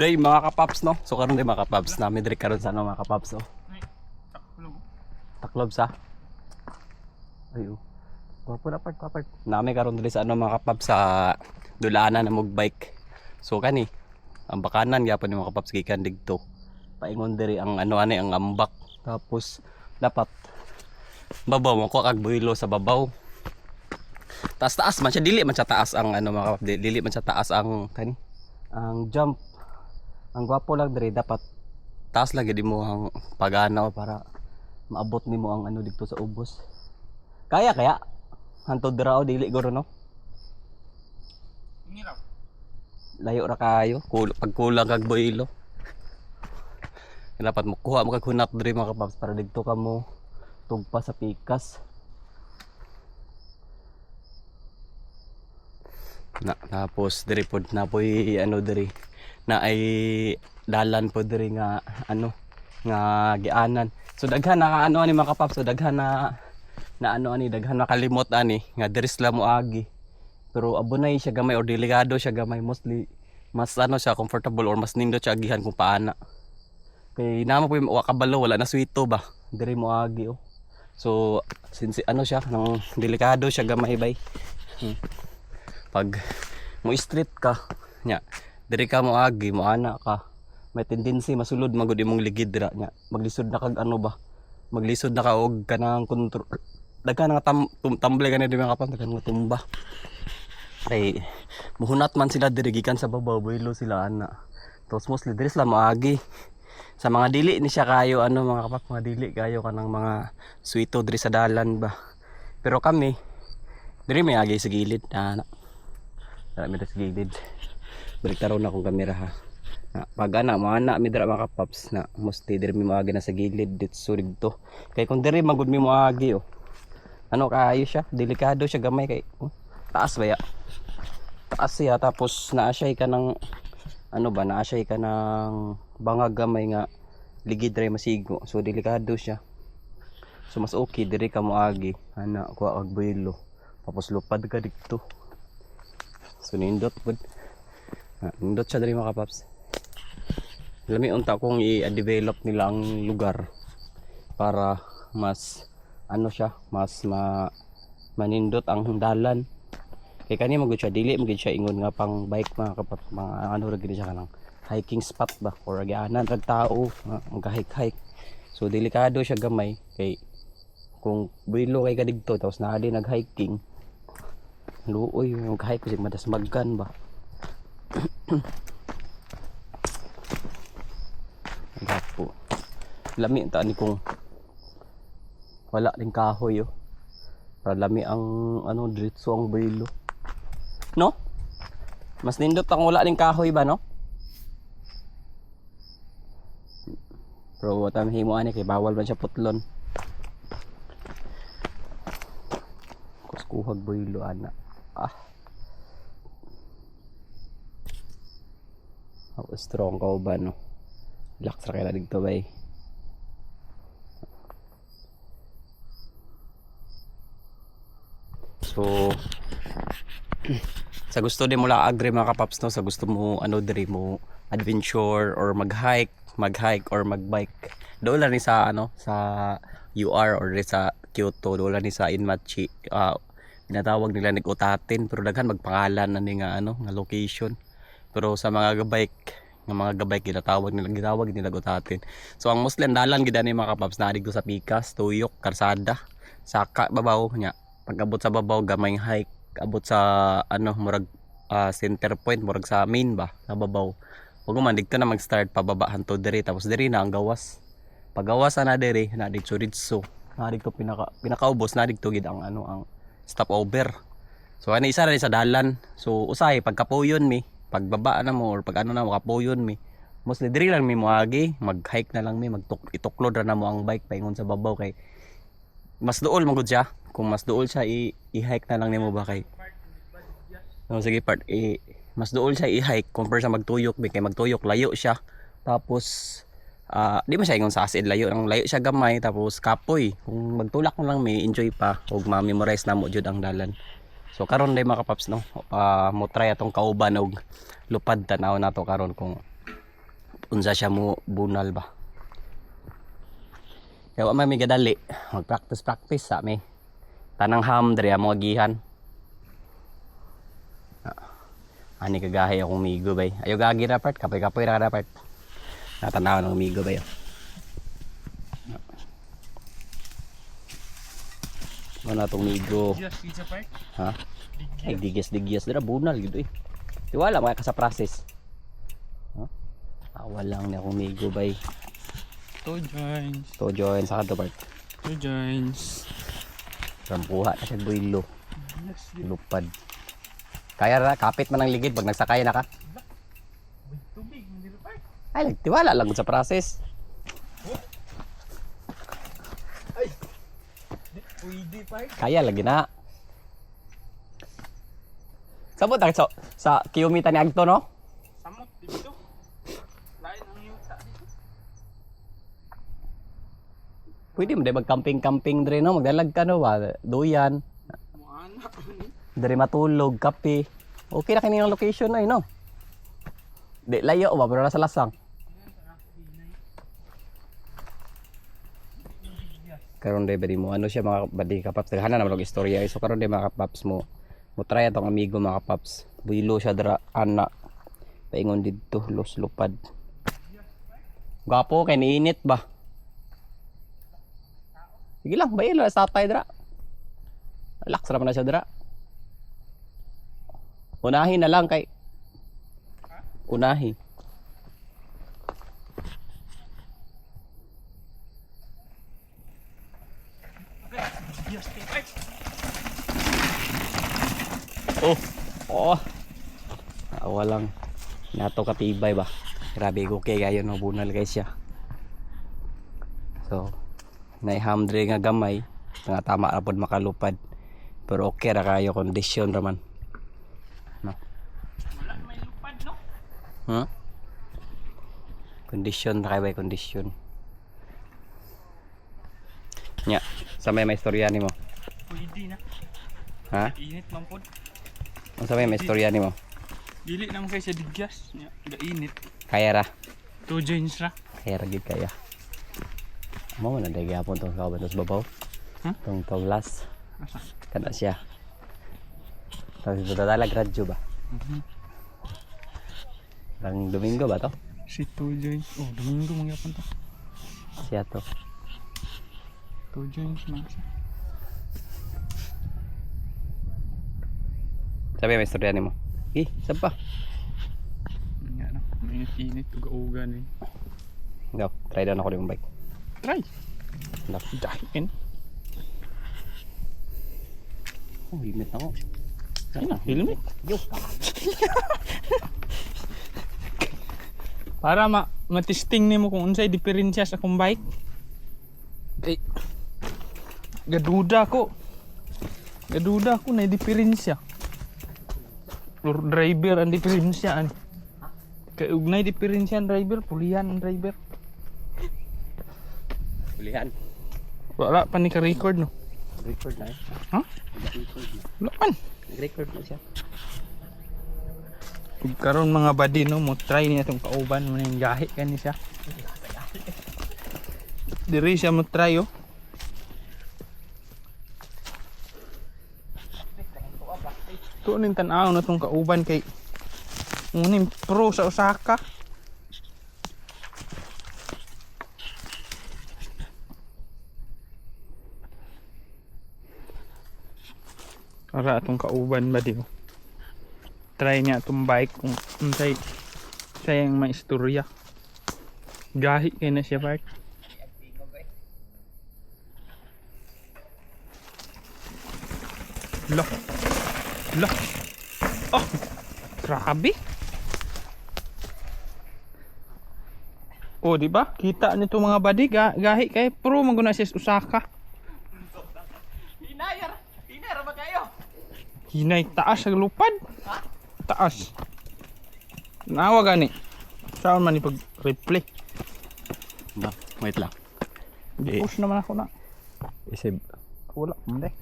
Day mga kapaps no. So karon day mga kapaps namin diri karon sa ano mga kapaps oh. Taklo. Taklob sa. Ayo. Gwapo na part, part. Nami karon diri sa ano mga kapaps sa dulanan na mog bike. So kani ang bakanan gyapon ni mga kapaps gikan digto. Paingon diri ang ano ani ang ambak. Tapos dapat babaw mo ko kag buhilo sa babaw. Taas taas man siya dili man siya taas ang ano mga kapaps dili man siya taas ang kani ang jump ang gwapo lang diri dapat taas lagi di mo ang pagana para maabot nimo ang ano dito sa ubos. Kaya kaya hantod dira o dili guro no. Ingiraw. Layo ra kayo kul pag kulang kag boilo. Dapat mo kuha mo kag hunat diri mga kapaps para dito ka mo tugpa sa pikas. Na, tapos diri pod na poy ano diri na ay dalan po diri nga ano nga gianan. So daghan na ano ani mga kapaps so daghan na na ano ani daghan na kalimot ani nga diri sila mo agi. Pero abunay siya gamay or delikado siya gamay mostly mas ano siya comfortable or mas nindot siya agihan kung paana. Kay namo po yung wakabalo wala na swito ba diri mo agi oh. So since ano siya nang delikado siya gamay bay. Hmm. Pag mo street ka nya diri ka mo agi mo ana ka. May tendency masulod magud imong ligid dira nya maglisod na kag ano ba? Maglisod na ka og kanang kontrol daghan nga tam tum, tumble gani di mga kapan daghan nga tumba. Kay muhunat man sila diri gikan sa babaw buhilo sila ana. Tapos mostly diri sila maagi. Sa mga dili ni siya kayo ano mga kapak mga dili kayo kanang mga suito diri sa dalan ba. Pero kami diri may agi sa gilid ana. Dara mi sa gilid balik taro na akong kamera ha. Na, pag ana mo ana mi dira mga kapaps na mostly diri mi maagi na sa gilid dit so dito kay kung diri magud mi maagi oh. Ano kaayo siya? Delikado siya gamay kay oh, taas ba ya? Taas siya tapos naasay ka ng ano ba naasay ka ng bangag gamay nga ligid ray masigo. So delikado siya. So mas okay diri ka moagi ana kuha kag tapos lupad ka dito. So nindot pud Ah, nindot siya diri mga kapaps lami unta kong i-develop nila ang lugar para mas ano siya mas ma manindot ang dalan. Kay kani magud siya dili magud siya ingon nga pang bike mga kapat mga ano ra gid siya kanang hiking spot ba? Or agianan rag tao magka-hike hike so delikado siya gamay. Kay kung builo kay kadigto tapos naa di nag-hiking luoy yung hike kasi madasmagkan ba Gapo. Lami ta ni kung wala ring kahoy oh. Para lami ang ano diretso ang buhilo. No? Mas nindot ang wala ring kahoy ba no? Pero wata mahimo ani kay bawal man siya putlon. Kuskuhag buhilo ana. Ah. Strong ka ba no? Relax ra kay na dito bay. So sa gusto din mo lang agree mga kapaps no sa gusto mo ano diri mo adventure or mag-hike, mag-hike or mag-bike. Doon lang ni sa ano sa UR or sa Kyoto, doon lang ni sa Inmachi. Uh, pinatawag nila nag-utatin pero daghan magpangalan na nga ano nga location. Pero sa mga gabike nga mga gabay ginatawag nila gitawag nila utatin. So ang Muslim dalan gid ani mga kapaps na ko sa Pikas, Tuyok, Karsada, Saka babaw nya. Pag abot sa babaw gamay hike, abot sa ano murag ah, center point murag sa main ba sa babaw. Ug man dito na mag-start pababa hanto diri tapos diri na ang gawas. Pagawas na diri na dito ritso. Na dito pinaka pinakaubos na dito gid ang ano ang stopover. So ano isa ra sa dalan. So usay pagkapuyon mi pagbaba na mo or pag ano na mo kapuyon mi. Mostly diri lang mi moagi. Mag-hike na lang mi. Magtuk ituklod ra na mo ang bike paingon sa babaw kay mas duol magud siya. Kung mas duol siya i-hike na lang nimo ba kay no, sige part i mas duol siya i-hike compare sa magtuyok mi. Kay magtuyok layo siya. Tapos ah di man siya ingon sa asid layo ang layo siya gamay tapos kapoy. Kung magtulak mo lang mi enjoy pa. Ug ma-memorize na mo jud ang dalan So karon day mga kapaps no, uh, mo try atong kauban og lupad tanaw nato karon kung unsa siya mo bunal ba. Kaya wa may gadali, mag-practice practice sa mi. Tanang ham diri ang mga gihan. Ah, Ani kagahay akong migo bay. Ayo gagi ra part, kapoy-kapoy ra dapat. Natanaw ng migo bay. Ano tong migo? Yes, pizza part. Ha? Ay, digyas-digyas dira bunal gid eh. Tiwala mga ka sa process. Ha? Awa lang ni akong migo bay. Two joints. To join sa kadto part. Two joints. Rampuha na siya builo. Yes, Lupad. Kaya ra kapit man ang ligid pag nagsakay na ka. Ay, tiwala lang sa process. Pwede part. Kaya lagi na. Sabot ang so, sa kiyomita ni Agto no? Samot dito. Lain ang yuta dito. Pwede mo di mag-camping-camping dre no, magdalag ka no, ba? duyan, Muana. dre matulog, kape. Okay na kini ang location ay no. Di layo ba pero nasa lasang. Karon day badi mo ano siya mga badi kapaps. Daghanan naman og istorya. So karon day mga kapaps mo mo try atong amigo mga kapaps. Builo siya dra ana. Paingon didto los lupad. Gwapo kay niinit ba? Sige lang bayilo sa tay dra Relax ra na siya dra Unahin na lang kay Unahi Yes, part. Oh, oh. Awa lang. Nato katibay ba? Grabe ko kay gayon no bunal guys siya. So, naihamdre nga gamay nga tama ra pod makalupad. Pero okay ra kayo kondisyon ra man. No. Wala may lupad, no? Huh? Kondisyon ra kay kondisyon. Nya, sa may may istorya nimo. Pwede na. Ha? Init man po. Unsa may may istorya nimo? Dili naman kayo sa digyas. Ya, Gainit. Kaya ra. Two joints ra. Kaya ra gid kaya. Mo man na gyapon tong kauban tos babaw. Huh? Tong tawlas. Asa? Kana siya. Tapos ito talaga radyo ba? Mhm. Lang Domingo ba to? Si joints. Oh, Domingo mangyapon to. Siya to. Joints man siya. Sabi may istorya nimo. Eh, saan pa? Nga no. Mainit-init. Uga-uga na yun. Daw, try down ako yung bike. Try. Daw. Dahin. Oh, helmet ako. Ayun na, helmet. Yo. Para ma matisting nimo kung unsay diferensya sa akong bike. Eh, gaduda ko. Gaduda ko na diferensya. Driver ang diferensya ani. Kay ugnay diferensya ang driver, pulihan ang driver. Ulihan. Wala pa ni ka record no. Record na eh. Ha? Record na. Wala man. Record na siya. Karon mga badi no mo try niya tong kauban mo ning gahi kani siya. Diri siya mo try oh. To ning tan-aw na tong kauban kay Unim pro sa Osaka. Para atong kauban ba di oh try niya itong bike kung unsay siya yung may istorya gahi kay na siya part lo lo oh grabe oh di ba kita nito mga badi ga, gahi kay pro maguna siya sa Osaka Hinayar! Hinayar ba kayo? Hinay taas ang lupad. Taas. Nawa gani. Saan man ipag replay. Ba, wait lang. Di-push naman ako na. Isip. Wala deh.